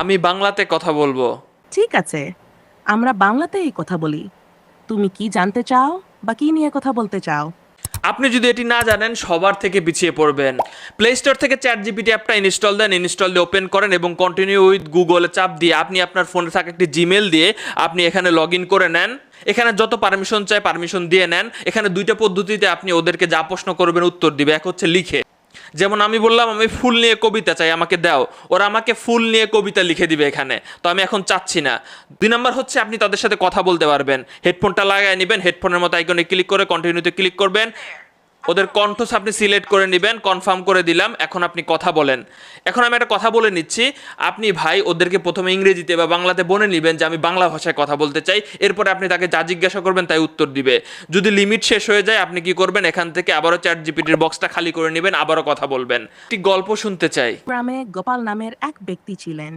আমি বাংলাতে কথা বলব। ঠিক আছে। আমরা বাংলাতেই কথা বলি। তুমি কি জানতে চাও বা কি নিয়ে কথা বলতে চাও? আপনি যদি এটি না জানেন সবার থেকে পিছিয়ে পড়বেন। প্লে স্টোর থেকে চ্যাট জিপিটি অ্যাপটা ইনস্টল দেন ইনস্টল দিয়ে ওপেন করেন এবং কন্টিনিউ উইথ গুগলে চাপ দিয়ে আপনি আপনার ফোনে থাকা একটি জিমেল দিয়ে আপনি এখানে লগ ইন করে নেন। এখানে যত পারমিশন চায় পারমিশন দিয়ে নেন। এখানে দুইটা পদ্ধতিতে আপনি ওদেরকে যা প্রশ্ন করবেন উত্তর দিবে। এক হচ্ছে লিখে। যেমন আমি বললাম, আমি ফুল নিয়ে কবিতা চাই, আমাকে দাও। ওরা আমাকে ফুল নিয়ে কবিতা লিখে দিবে এখানে। তো আমি এখন চাচ্ছি না। দুই নম্বর হচ্ছে, আপনি তাদের সাথে কথা বলতে পারবেন। হেডফোনটা লাগায় নেবেন, হেডফোনের মতো আইকনে ক্লিক করে কন্টিনিউতে ক্লিক করবেন। ওদের কণ্ঠস আপনি সিলেক্ট করে নেবেন, কনফার্ম করে দিলাম, এখন আপনি কথা বলেন। এখন আমি একটা কথা বলে নিচ্ছি, আপনি ভাই ওদেরকে প্রথমে ইংরেজিতে বা বাংলাতে বলে নেবেন যে আমি বাংলা ভাষায় কথা বলতে চাই, এরপরে আপনি তাকে যা জিজ্ঞাসা করবেন তাই উত্তর দিবে। যদি লিমিট শেষ হয়ে যায়, আপনি কি করবেন? এখান থেকে আবারও চ্যাট জিপিটির বক্সটা খালি করে নেবেন, আবারও কথা বলবেন। একটি গল্প শুনতে চাই। গ্রামে গোপাল নামের এক ব্যক্তি ছিলেন।